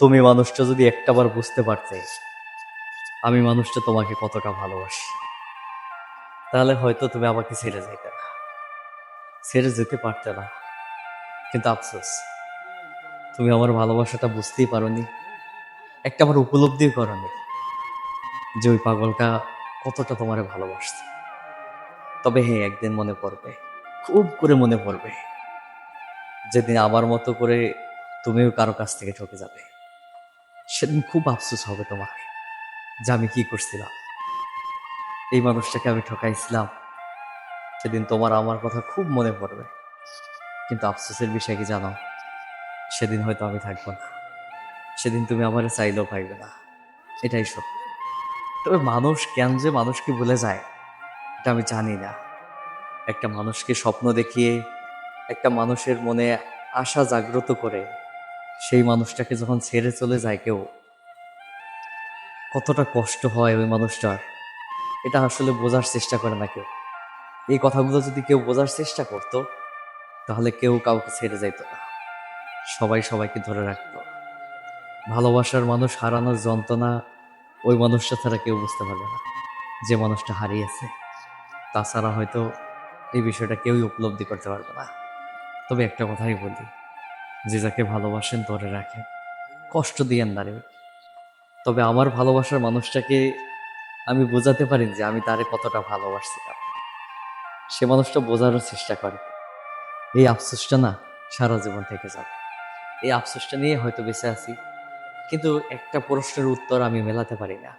তুমি মানুষটা যদি একটাবার বুঝতে পারতে, আমি মানুষটা তোমাকে কতটা ভালোবাসি। তাহলে হয়তো তুমি আমাকে ছেড়ে যাইতে না। ছেড়ে যেতে পারতে না। কিন্তু আফসোস, তুমি আমার ভালোবাসাটা বুঝতেই পারোনি। একটা আমার উপলব্ধিও করনি যে ওই পাগলটা কতটা তোমারে ভালোবাসত তবে হ্যাঁ একদিন মনে পড়বে, খুব করে মনে পড়বে, যেদিন আমার মতো করে তুমিও কারও কাছ থেকে ঠকে যাবে। সেদিন খুব আফসোস হবে তোমার যে আমি কি করছিলাম। এই মানুষটাকে আমি ঠকাইছিলাম। সেদিন তোমার আমার কথা খুব মনে পড়বে। কিন্তু আফসোসের বিষয় কি জানো? সেদিন হয়তো আমি থাকব না। সেদিন তুমি আমার চাইলেও পাইবে না। এটাই সত্য। তবে মানুষ কেন যে মানুষকে ভুলে যায়, এটা আমি জানি না। একটা মানুষকে স্বপ্ন দেখিয়ে, একটা মানুষের মনে আশা জাগ্রত করে সেই মানুষটাকে যখন ছেড়ে চলে যায় কেউ, কতটা কষ্ট হয় ওই মানুষটার? এটা আসলে বোঝার চেষ্টা করে না কেউ। এই কথাগুলো যদি কেউ বোঝার চেষ্টা করত, তাহলে কেউ কাউকে ছেড়ে যাইতো না। সবাই সবাইকে ধরে রাখতো। ভালোবাসার মানুষ হারানোর যন্ত্রণা ওই মানুষটা ছাড়া কেউ বুঝতে পারবে না। যে মানুষটা হারিয়েছে, তাছাড়া হয়তো এই বিষয়টা কেউই উপলব্ধি করতে পারবে না। তবে একটা কথাই বলি যে যাকে ভালোবাসেন ধরে রাখেন। কষ্ট দিয়েন না তবে আমার ভালোবাসার মানুষটাকে আমি বোঝাতে পারি যে আমি তারে কতটা ভালোবাসছিলাম। সে মানুষটা বোঝানোর চেষ্টা করে। এই আফসোসটা না সারা জীবন থেকে যাবে। এই আফসোসটা নিয়ে হয়তো বেঁচে আছি। কিন্তু একটা প্রশ্নের উত্তর আমি মেলাতে পারি না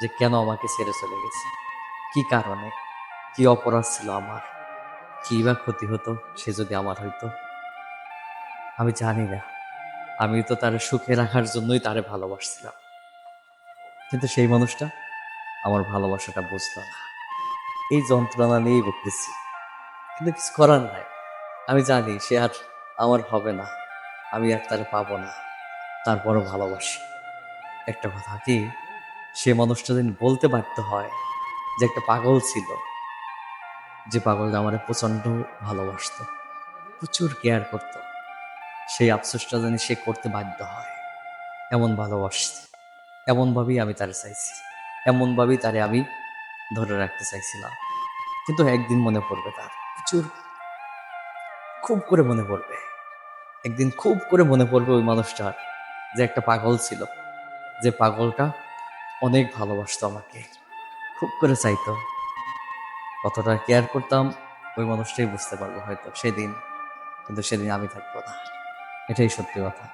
যে কেন আমাকে ছেড়ে চলে গেছে। কি কারণে? কি অপরাধ ছিল আমার? কি বা ক্ষতি হতো? সে যদি আমার হইতো? আমি জানি না। আমি তো তার সুখে রাখার জন্যই তারে ভালোবাসছিলাম। কিন্তু সেই মানুষটা আমার ভালোবাসাটা বুঝলো না। এই যন্ত্রণা নিয়েই বকতেছি কিন্তু কিছু করার নাই। আমি জানি সে আর আমার হবে না। আমি আর তারে পাবো না। তারপরও ভালোবাসি। একটা কথা কি? সে মানুষটা দিন বলতে বাধ্য হয় যে একটা পাগল ছিল। যে পাগলটা আমার প্রচণ্ড ভালোবাসতো। প্রচুর কেয়ার করত। সেই আফসোসটা জানি সে করতে বাধ্য হয়। এমন ভালোবাসছে এমনভাবেই আমি তারে চাইছি। এমনভাবেই তারে আমি ধরে রাখতে চাইছিলাম। কিন্তু একদিন মনে পড়বে তার। প্রচুর খুব করে মনে পড়বে। একদিন খুব করে মনে পড়বে ওই মানুষটার যে একটা পাগল ছিল। যে পাগলটা অনেক ভালোবাসত আমাকে। খুব করে চাইতো। কতটা কেয়ার করতাম, ওই মানুষটাই বুঝতে পারব হয়তো সেদিন। কিন্তু সেদিন আমি থাকব না। এটাই সত্যি কথা।